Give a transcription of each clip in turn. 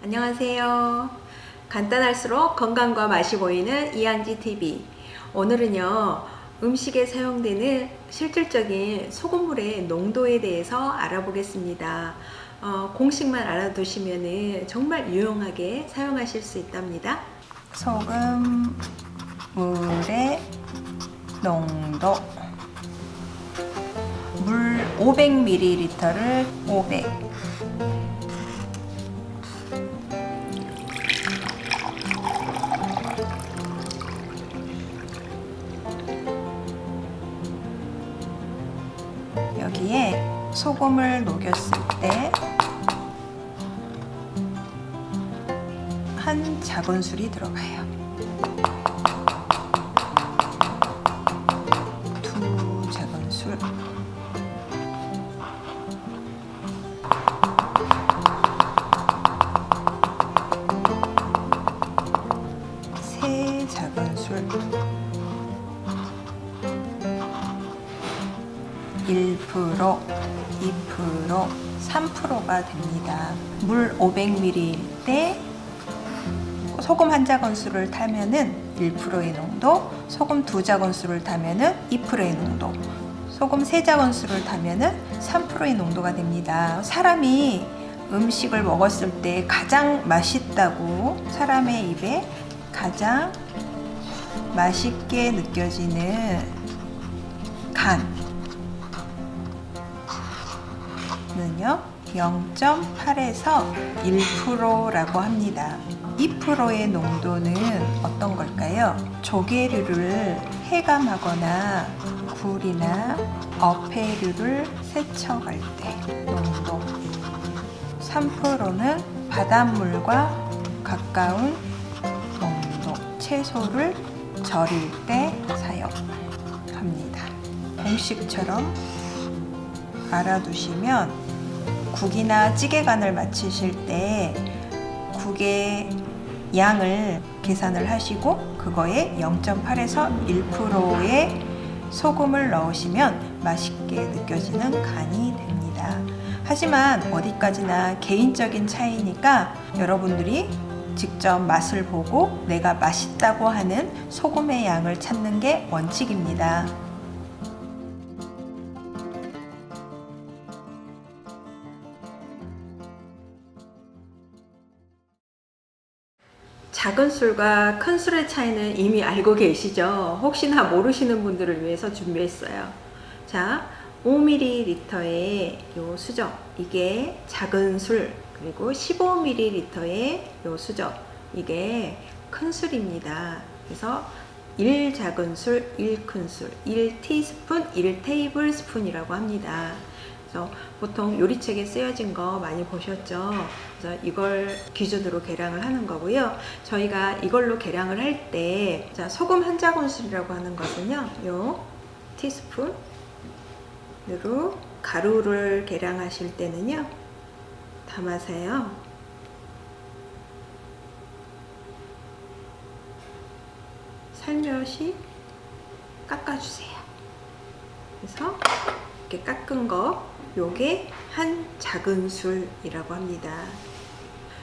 안녕하세요. 간단할수록 건강과 맛이 보이는 이양지 TV. 오늘은요, 음식에 사용되는 실질적인 소금물의 농도에 대해서 알아보겠습니다. 어, 공식만 알아두시면 정말 유용하게 사용하실 수 있답니다. 소금 물의 농도 물 500ml를 500 소금을 녹였을 때 한 작은술이 들어가요. 1%, 2%, 3%가 됩니다. 물 500ml일 때 소금 한 작은술을 타면은 1%의 농도, 소금 두 작은술을 타면은 2%의 농도, 소금 세 작은술을 타면은 3%의 농도가 됩니다. 사람이 음식을 먹었을 때 가장 맛있다고 사람의 입에 가장 맛있게 느껴지는 간 는요 0.8에서 1%라고 합니다. 2%의 농도는 어떤 걸까요? 조개류를 해감하거나 굴이나 어패류를 세척할 때 농도 3%는 바닷물과 가까운 농도 채소를 절일 때 사용합니다. 공식처럼 알아두시면 국이나 찌개간을 맞추실 때 국의 양을 계산을 하시고 그거에 0.8에서 1%의 소금을 넣으시면 맛있게 느껴지는 간이 됩니다. 하지만 어디까지나 개인적인 차이니까 여러분들이 직접 맛을 보고 내가 맛있다고 하는 소금의 양을 찾는 게 원칙입니다. 작은 술과 큰 술의 차이는 이미 알고 계시죠? 혹시나 모르시는 분들을 위해서 준비했어요. 자, 5ml의 요 수저, 이게 작은 술, 그리고 15ml의 요 수저, 이게 큰 술입니다. 그래서 1 작은 술, 1큰 술, 1 티스푼, 1 테이블 스푼이라고 합니다. 그래서 보통 요리책에 쓰여진 거 많이 보셨죠? 그래서 이걸 기준으로 계량을 하는 거고요. 저희가 이걸로 계량을 할 때, 자, 소금 한 작은술이라고 하는 것은요, 요 티스푼으로 가루를 계량하실 때는요, 담아서요. 살며시 깎아주세요. 그래서 이렇게 깎은 거, 요게 한 작은술이라고 합니다.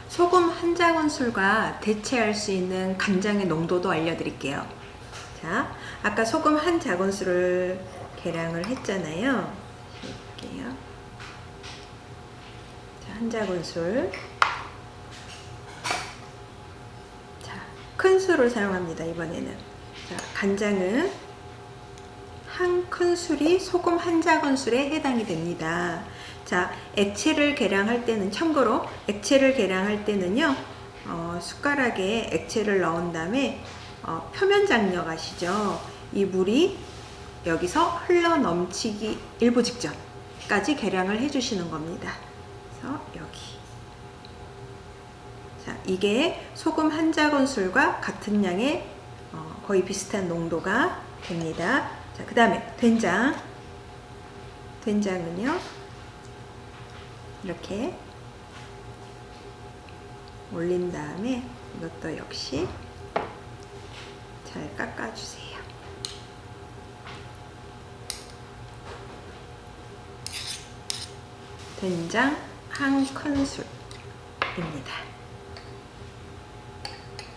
소금 한 작은술과 대체할 수 있는 간장의 농도도 알려드릴게요. 자, 아까 소금 한 작은술을 계량을 했잖아요. 한 작은술. 자, 큰 술을 사용합니다. 이번에는. 자, 간장은 한 큰술이 소금 한 작은술에 해당이 됩니다. 자, 액체를 계량할 때는 참고로 액체를 계량할 때는요. 어, 숟가락에 액체를 넣은 다음에 어, 표면 장력 아시죠? 이 물이 여기서 흘러 넘치기 일부 직전까지 계량을 해주시는 겁니다. 그래서 여기. 자, 이게 소금 한 작은술과 같은 양의 어, 거의 비슷한 농도가 됩니다. 자, 그 다음에 된장. 된장은요, 이렇게 올린 다음에 이것도 역시 잘 깎아주세요. 된장 한 큰술입니다.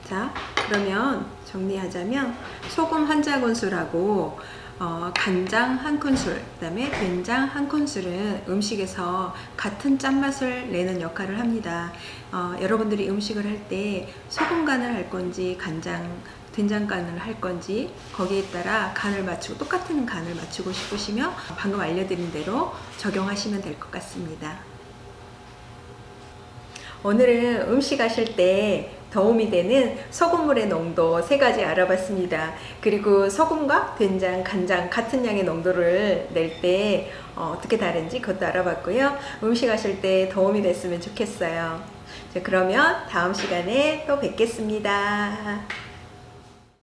자, 그러면 정리하자면 소금 한 작은술하고 어, 간장 한 큰술, 그다음에 된장 한 큰술은 음식에서 같은 짠맛을 내는 역할을 합니다. 어, 여러분들이 음식을 할 때 소금 간을 할 건지 간장 된장 간을 할 건지 거기에 따라 간을 맞추고 똑같은 간을 맞추고 싶으시면 방금 알려드린 대로 적용하시면 될 것 같습니다. 오늘은 음식 하실 때 도움이 되는 소금물의 농도 세 가지 알아봤습니다. 그리고 소금과 된장, 간장 같은 양의 농도를 낼 때 어, 떻게 다른지 그것도 알아봤고요. 음식 하실 때 도움이 됐으면 좋겠어요. 자, 그러면 다음 시간에 또 뵙겠습니다.